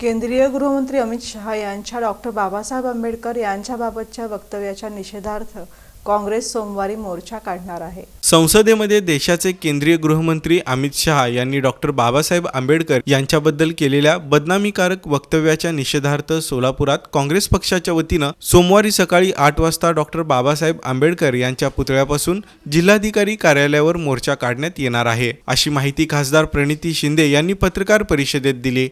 केंद्रीय गृहमंत्री अमित शहा यांच्या डॉक्टर बाबासाहेब आंबेडकर यांच्याबाबतच्या वक्तव्याच्या निषेधार्थ काँग्रेस सोमवारी मोर्चा काढणार आहे. संसदेमध्ये देशाचे केंद्रीय गृहमंत्री अमित शहा यांनी डॉक्टर बाबासाहेब आंबेडकर यांच्याबद्दल केलेल्या बदनामीकारक वक्तव्याच्या निषेधार्थ सोलापुरात काँग्रेस पक्षाच्या वतीनं सोमवारी सकाळी आठ वाजता डॉक्टर बाबासाहेब आंबेडकर यांच्या पुतळ्यापासून जिल्हाधिकारी कार्यालयावर मोर्चा काढण्यात येणार आहे. अशी माहिती खासदार प्रणिती शिंदे यांनी पत्रकार परिषदेत दिली.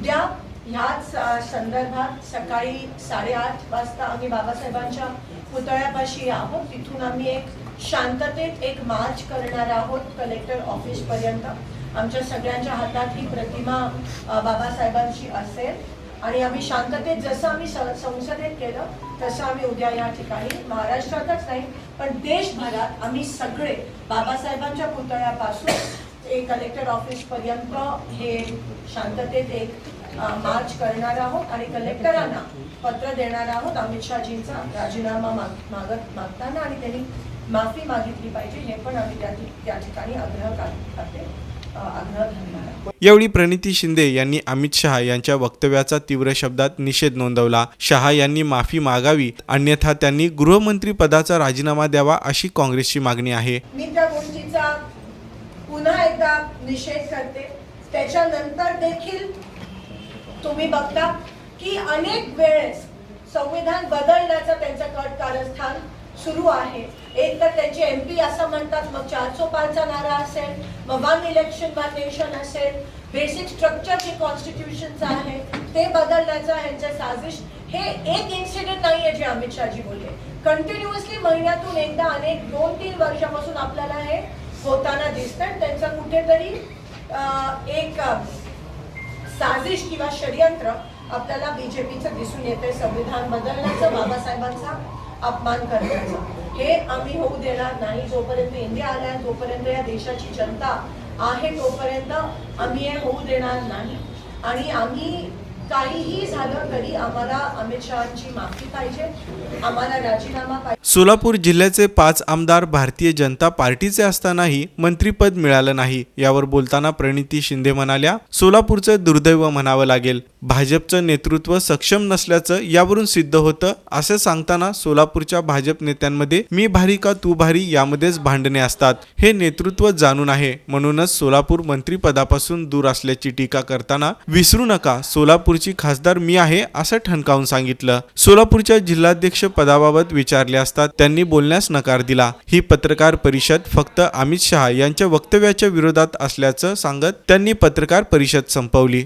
ह्याच संदर्भात सकाळी साडेआठ वाजता आम्ही बाबासाहेबांच्या पुतळ्यापाशी आहोत. तिथून आम्ही एक शांततेत एक मार्च करणार आहोत कलेक्टर ऑफिस पर्यंत. आमच्या सगळ्यांच्या हातात ही प्रतिमा बाबासाहेबांची असेल. आणि आम्ही शांततेत जसं आम्ही संसदेत केलं तसं आम्ही उद्या या ठिकाणी महाराष्ट्रातच नाही पण देशभरात आम्ही सगळे बाबासाहेबांच्या पुतळ्यापासून एक कलेक्टर ऑफिस पर्यंत हे शांततेत एक मार्च करणार आहोत आणि कलेक्टरांना पत्र देणार आहोत. अमित शहाजींचा राजीनामा माग- मागत मागताना आणि त्यांनी माफी मागितली पाहिजे हे पण आम्ही त्या ठिक- त्या ठिकाणी आग्रह करते यावेळी प्रणिती शिंदे यांनी अमित शहा यांच्या वक्तव्याचा तीव्र शब्दात निषेध नोंदवला. शहा यांनी माफी मागावी अन्यथा त्यांनी गृहमंत्री पदाचा राजीनामा द्यावा अशी काँग्रेसची मागणी आहे. मी त्या गोष्टीचा पुन्हा एकदा निषेध करते. त्याच्यानंतर देखील तुम्ही बघता की अनेक वेळेस संविधान बदलण्याचं त्यांचं कट कारस्थान सुरू आहे. एक तर त्यांचे एम पी असं म्हणतात मग चारसो पाचचा नारा असेल मग वन इलेक्शन वन नेशन असेल. बेसिक स्ट्रक्चर जे कॉन्स्टिट्यूशनचं आहे ते बदलण्याचा ह्यांचं साजिश हे एक इन्सिडेंट नाही आहे जे अमित शहाजी बोलले. कंटिन्युअसली महिन्यातून एकदा अनेक दोन तीन वर्षापासून आपल्याला हे होताना दिसतात. त्यांचं कुठेतरी एक साजिश किंवा षडयंत्र आपल्याला बीजेपीचं दिसून येते संविधान बदलण्याचं बाबासाहेबांचा अपमान करण्याचं. हे आम्ही होऊ देणार नाही. जोपर्यंत इंडिया आल्या जोपर्यंत या देशाची जनता आहे तोपर्यंत आम्ही हे होऊ देणार नाही. आणि आम्ही सोलापूर जिल्ह्याचे पाच आमदार भारतीय जनता पार्टीचे असतानाही मंत्रीपद मिळालं नाही. यावर बोलताना प्रणिती शिंदे म्हणाल्या सोलापूरचं दुर्दैव म्हणावं लागेल. भाजपचं नेतृत्व सक्षम नसल्याचं यावरून सिद्ध होतं असं सांगताना सोलापूरच्या भाजप नेत्यांमध्ये मी भारी का तू भारी? यामध्येच भांडणे असतात. हे नेतृत्व जाणून आहे. म्हणूनच सोलापूर मंत्रीपदापासून दूर असल्याची टीका करताना विसरू नका सोलापूरची खासदार मी आहे असं ठणकावून सांगितलं. सोलापूरच्या जिल्हाध्यक्ष पदाबाबत विचारले असता त्यांनी बोलण्यास नकार दिला. ही पत्रकार परिषद फक्त अमित शहा यांच्या वक्तव्याच्या विरोधात असल्याचं सांगत त्यांनी पत्रकार परिषद संपवली.